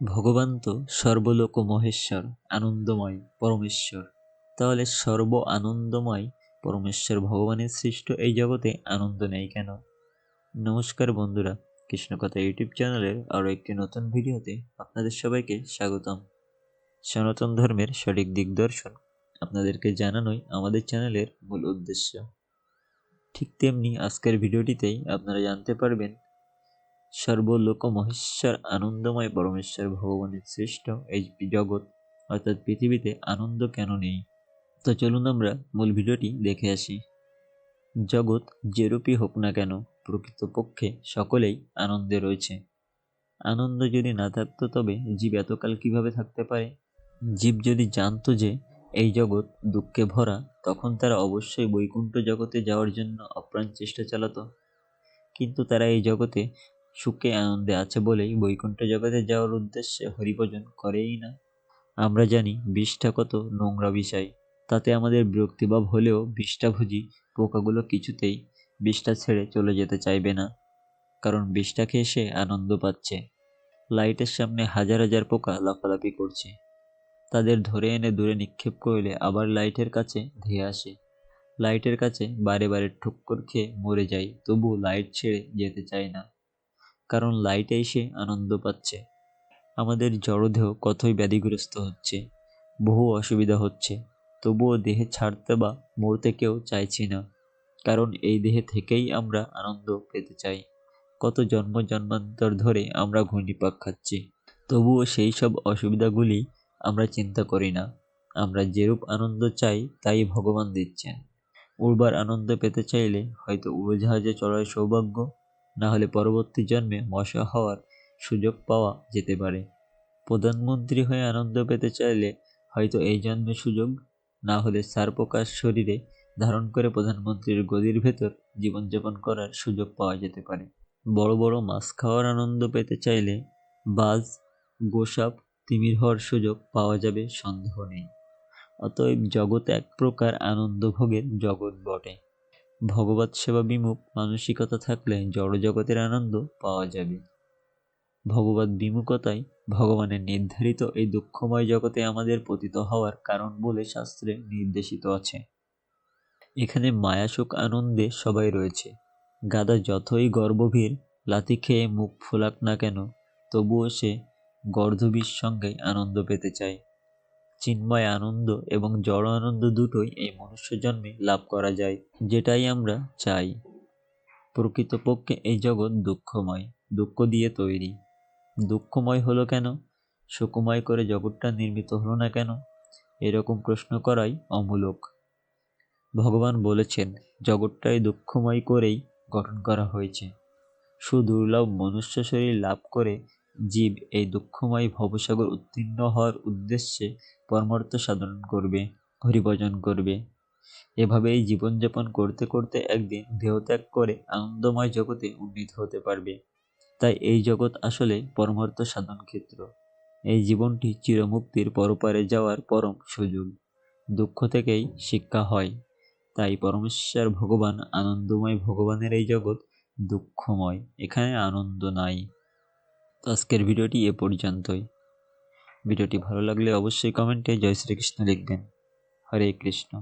ভগবান তো সর্বলোক মহেশ্বর আনন্দময় পরমেশ্বর। তাহলে সর্ব আনন্দময় পরমেশ্বর ভগবানের সৃষ্ট এই জগতে আনন্দ নেই কেন? নমস্কার বন্ধুরা, কৃষ্ণকথা ইউটিউব চ্যানেলের আরও একটি নতুন ভিডিওতে আপনাদের সবাইকে স্বাগতম। সনাতন ধর্মের সঠিক দিগদর্শন আপনাদেরকে জানানোই আমাদের চ্যানেলের মূল উদ্দেশ্য। ঠিক তেমনি আজকের ভিডিওটিতেই আপনারা জানতে পারবেন সর্বলোক মহেশ্বর, আনন্দময় পরমেশ্বর, ভগবানের শ্রেষ্ঠ এই জগৎ, অর্থাৎ পৃথিবীতে আনন্দ কেন নেই? তো চলুন আমরা মূল ভিডিওটি দেখে আসি। জগৎ যেরূপই হোক না কেন, প্রকৃতপক্ষে সকলেই আনন্দে রয়েছে। আনন্দ যদি না থাকতো তবে জীব এতকাল কীভাবে থাকতে পারে? জীব যদি জানতো যে এই জগৎ দুঃখে ভরা, তখন তারা অবশ্যই বৈকুণ্ঠ জগতে যাওয়ার জন্য অপ্রাণ চেষ্টা চালাতো। কিন্তু তারা এই জগতে সুখে আনন্দে আছে বলেই বৈকুণ্ঠ জগতে যাওয়ার উদ্দেশ্যে হরিভজন করেই না। আমরা জানি বিষটা কত নোংরা বিষয়, তাতে আমাদের বিরক্তিভাব হলেও বিষটাভোজী পোকাগুলো কিছুতেই বিষটা ছেড়ে চলে যেতে চাইবে না, কারণ বিষটা খেয়ে সে আনন্দ পাচ্ছে। লাইটের সামনে হাজার হাজার পোকা লাফালাফি করছে। তাদের ধরে এনে দূরে নিক্ষেপ করলে আবার লাইটের কাছে ধেয়ে আসে। লাইটের কাছে বারে বারে ঠুক্কর খেয়ে মরে যায় তবু লাইট ছেড়ে যেতে চায় না। কারণ লাইটে এসে আনন্দ পাচ্ছে। আমাদের জড়দেহ কতই ব্যাধিগ্রস্ত হচ্ছে, বহু অসুবিধা হচ্ছে, তবুও দেহে ছাড়তে বা মরতে কেউ চাইছি না, কারণ এই দেহে থেকেই আমরা আনন্দ পেতে চাই। কত জন্ম জন্মান্তর ধরে আমরা ঘূর্ণিপাক খাচ্ছি, তবুও সেই সব অসুবিধাগুলি আমরা চিন্তা করি না। আমরা যেরূপ আনন্দ চাই, তাই ভগবান দিচ্ছেন। উর্বার আনন্দ পেতে চাইলে হয়তো উড়োজাহাজে চড়ার সৌভাগ্য না হলে পরবর্তী জন্মে মশা হওয়ার সুযোগ পাওয়া যেতে পারে। প্রধানমন্ত্রী হয়ে আনন্দ পেতে চাইলে হয়তো এই জন্মে সুযোগ না হলে সারপোকার শরীরে ধারণ করে প্রধানমন্ত্রীর গদির ভেতর জীবনযাপন করার সুযোগ পাওয়া যেতে পারে। বড় বড় মাছ খাওয়ার আনন্দ পেতে চাইলে বাজ, গোসাপ, তিমির হওয়ার সুযোগ পাওয়া যাবে, সন্দেহ নেই। অতএব জগৎ এক প্রকার আনন্দ ভোগের জগৎ বটে। ভগবত সেবা বিমুখ মানসিকতা থাকলে জড়জগতের আনন্দ পাওয়া যাবে। ভগবত বিমুখতাই ভগবানের নির্ধারিত এই দুঃখময় জগতে আমাদের পতিত হওয়ার কারণ বলে শাস্ত্রে নির্দেশিত আছে। এখানে মায়াসুখ আনন্দে সবাই রয়েছে। গাদা যতই গর্ভভীর লাথি খেয়ে মুখ ফোলাক না কেন, তবুও সে গর্ধবীর সঙ্গে আনন্দ পেতে চায়। চিন্ময় আনন্দ এবং জড় আনন্দ দুটোই এই মনুষ্য জন্মে লাভ করা যায়, যেটাই আমরা চাই। প্রকৃতপক্ষে এই জগৎ দুঃখময়, দুঃখ দিয়ে তৈরি। দুঃখময় হলো কেন? সুখময় করে জগৎটা নির্মিত হলো না কেন? এরকম প্রশ্ন করাই অমূলক। ভগবান বলেছেন, জগৎটাই দুঃখময় করেই গঠন করা হয়েছে। সুদুর্লভ মনুষ্য শরীর লাভ করে জীব এই দুঃখময় ভবসাগর উত্তীর্ণ হওয়ার উদ্দেশ্যে পরমার্থ সাধন করবে, হরিভজন করবে। এভাবেই জীবনযাপন করতে করতে একদিন দেহত্যাগ করে আনন্দময় জগতে উন্নীত হতে পারবে। তাই এই জগৎ আসলে পরমার্থ সাধন ক্ষেত্র। এই জীবনটি চিরমুক্তির পরপারে যাওয়ার পরম সুযোগ। দুঃখ থেকেই শিক্ষা হয়। তাই পরমেশ্বর ভগবান, আনন্দময় ভগবানের এই জগৎ দুঃখময়। এখানে আনন্দ নাই। আজকের ভিডিওটি এ পর্যন্তই। ভিডিওটি ভালো লাগলে অবশ্যই কমেন্টে জয় শ্রীকৃষ্ণ লিখবেন। হরে কৃষ্ণ।